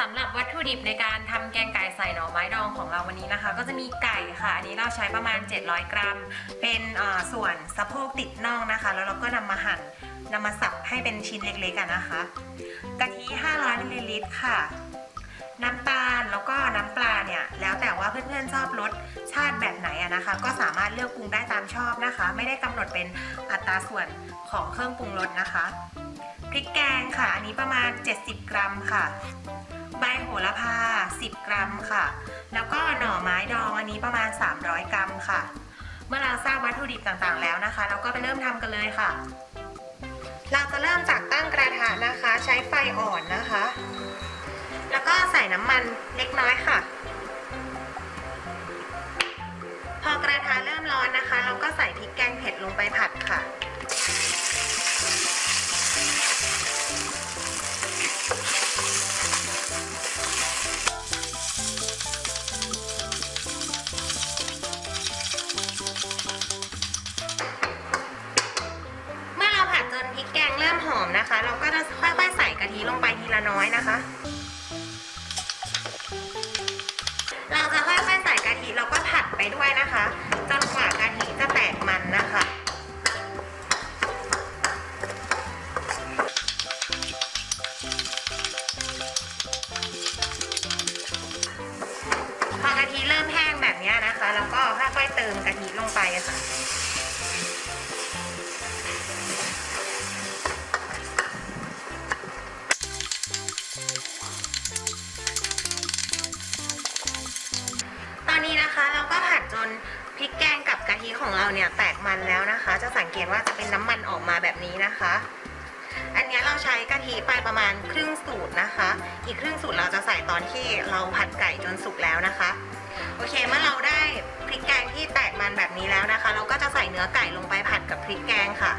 สำหรับวัตถุดิบในการทำแกงไก่ใส่หน่อไม้ดองของเราวันนี้นะคะ ก็จะมีไก่ค่ะอันนี้เราใช้ประมาณ 700 กรัม เป็นส่วนสะโพกติดน่องนะคะ แล้วเราก็นำมาหั่นนำมาสับให้เป็นชิ้นเล็กๆกันนะคะกะทิ 500มิลลิลิตรค่ะ น้ำตาลแล้วก็น้ำปลาเนี่ยแล้วแต่ว่าเพื่อนๆชอบรสชาติแบบไหนอะนะคะ ก็สามารถเลือกปรุงได้ตามชอบนะคะ ไม่ได้กำหนดเป็นอัตราส่วนของเครื่องปรุงรสนะคะพริกแกงค่ะ อันนี้ประมาณ 70 กรัมค่ะ ใบโหระพา 10 กรัมค่ะ แล้วก็หน่อไม้ดองอันนี้ประมาณ 300 กรัมค่ะ เมื่อเราทราบวัตถุดิบต่างๆแล้วนะคะ เราก็ไปเริ่มทำกันเลยค่ะ เราจะเริ่มจากตั้งกระทะนะคะ ใช้ไฟอ่อนนะคะ แล้วก็ใส่น้ำมันเล็กน้อยค่ะ พอกระทะเริ่มร้อนนะคะ เราก็ใส่พริกแกงเผ็ดลงไปผัดค่ะ ริกแกงเริ่มหอมนะคะ เราก็จะค่อยๆใส่กะทิลงไปทีละน้อยนะคะ เราจะค่อยๆใส่กะทิแล้วก็ผัดไปด้วยนะคะจนกว่ากะทิจะแตกมันนะคะพอกะทิเริ่มแห้งแบบนี้นะคะ แล้วก็ค่อยๆเติมกะทิลงไปค่ะ นนี้นะคะเราก็ผัดจนพริกแกงกับกะทิของเราเนี่ยแตกมันแล้วนะคะ จะสังเกตว่าจะเป็นน้ำมันออกมาแบบนี้นะคะ อันนี้เราใช้กะทิไปประมาณครึ่งสูตรนะคะ อีกครึ่งสูตรเราจะใส่ตอนที่เราผัดไก่จนสุกแล้วนะคะ โอเคเมื่อเราได้พริกแกงที่แตกมันแบบนี้แล้วนะคะ เราก็จะใส่เนื้อไก่ลงไปผัดกับพริกแกงค่ะ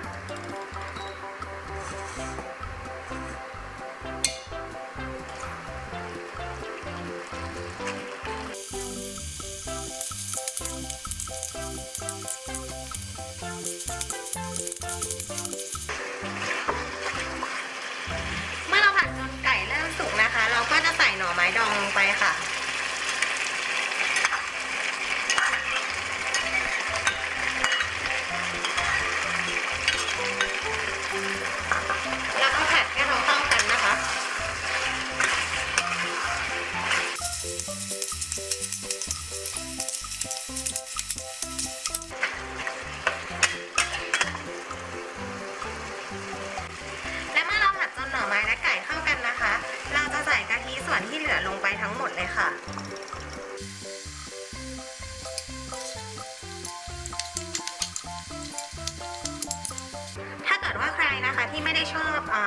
นะคะที่ไม่ได้ชอบอ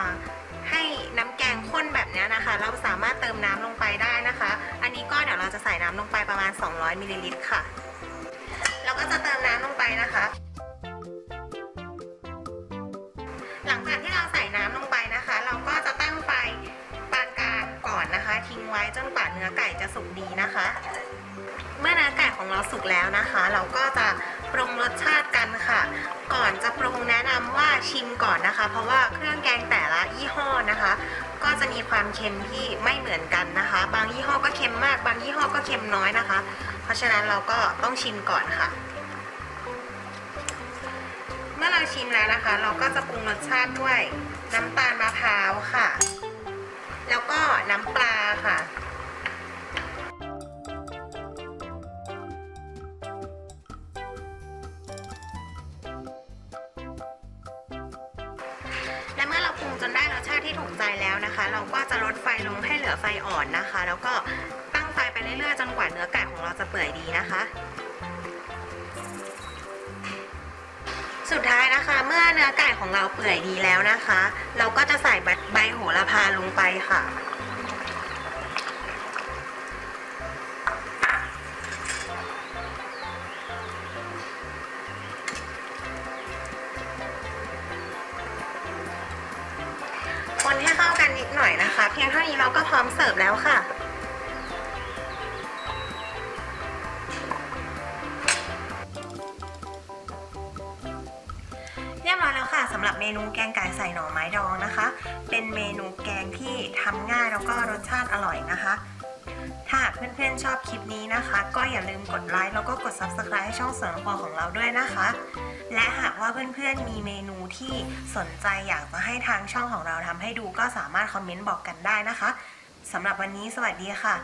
ให้น้ำแกงข้นแบบนี้นะคะ เราสามารถเติมน้ำลงไปได้นะคะ อันนี้ก็เดี๋ยวเราจะใส่น้ำลงไปประมาณ 200มิลลิลิตรค่ะเราก็จะเติมน้ำลงไปนะคะ หลังจากที่เราใส่น้ำลงไปนะคะ เราก็จะตั้งไฟปานกลางก่อนนะคะ ทิ้งไว้จนกว่าเนื้อไก่จะสุกดีนะคะ เมื่อเนื้อไก่ของเราสุกแล้วนะคะ เราก็จะปรุงรสชาติกันค่ะ ก่อนจะปรุงแนะนำว่า ชิมก่อนนะคะ เพราะว่าเครื่องแกงแต่ละยี่ห้อนะคะ ก็จะมีความเค็มที่ไม่เหมือนกันนะคะ บางยี่ห้อก็เค็มมาก บางยี่ห้อก็เค็มน้อยนะคะ เพราะฉะนั้นเราก็ต้องชิมก่อนค่ะ เมื่อเราชิมแล้วนะคะ เราก็จะปรุงรสชาติด้วยน้ำตาลมะพร้าวค่ะ แล้วก็น้ำปลาค่ะ เมื่อเราปรุงจนได้รสชาติที่ถูกใจแล้วนะคะ เราก็จะลดไฟลงให้เหลือไฟอ่อนนะคะ แล้วก็ตั้งไฟไปเรื่อยๆ จนกว่าเนื้อไก่ของเราจะเปื่อยดีนะคะ สุดท้ายนะคะ เมื่อเนื้อไก่ของเราเปื่อยดีแล้วนะคะ เราก็จะใส่ใบโหระพาลงไปค่ะ น่อยนะคะ เพียงเท่านี้เราก็พร้อมเสิร์ฟแล้วค่ะ เรียบร้อยแล้วค่ะสำหรับเมนูแกงไก่ใส่หน่อไม้ดองนะคะ เป็นเมนูแกงที่ทำง่ายแล้วก็รสชาติอร่อยนะคะ ถ้าหากเพื่อนๆชอบคลิปนี้นะคะ ก็อย่าลืมกดไลค์แล้วก็กด subscribe ให้ช่องเสริมครัวของเราด้วยนะคะ และหากว่าเพื่อนๆมีเมนูที่สนใจอยากจะให้ทางช่องของเราทำให้ดูก็สามารถคอมเมนต์บอกกันได้นะคะสำหรับวันนี้สวัสดีค่ะ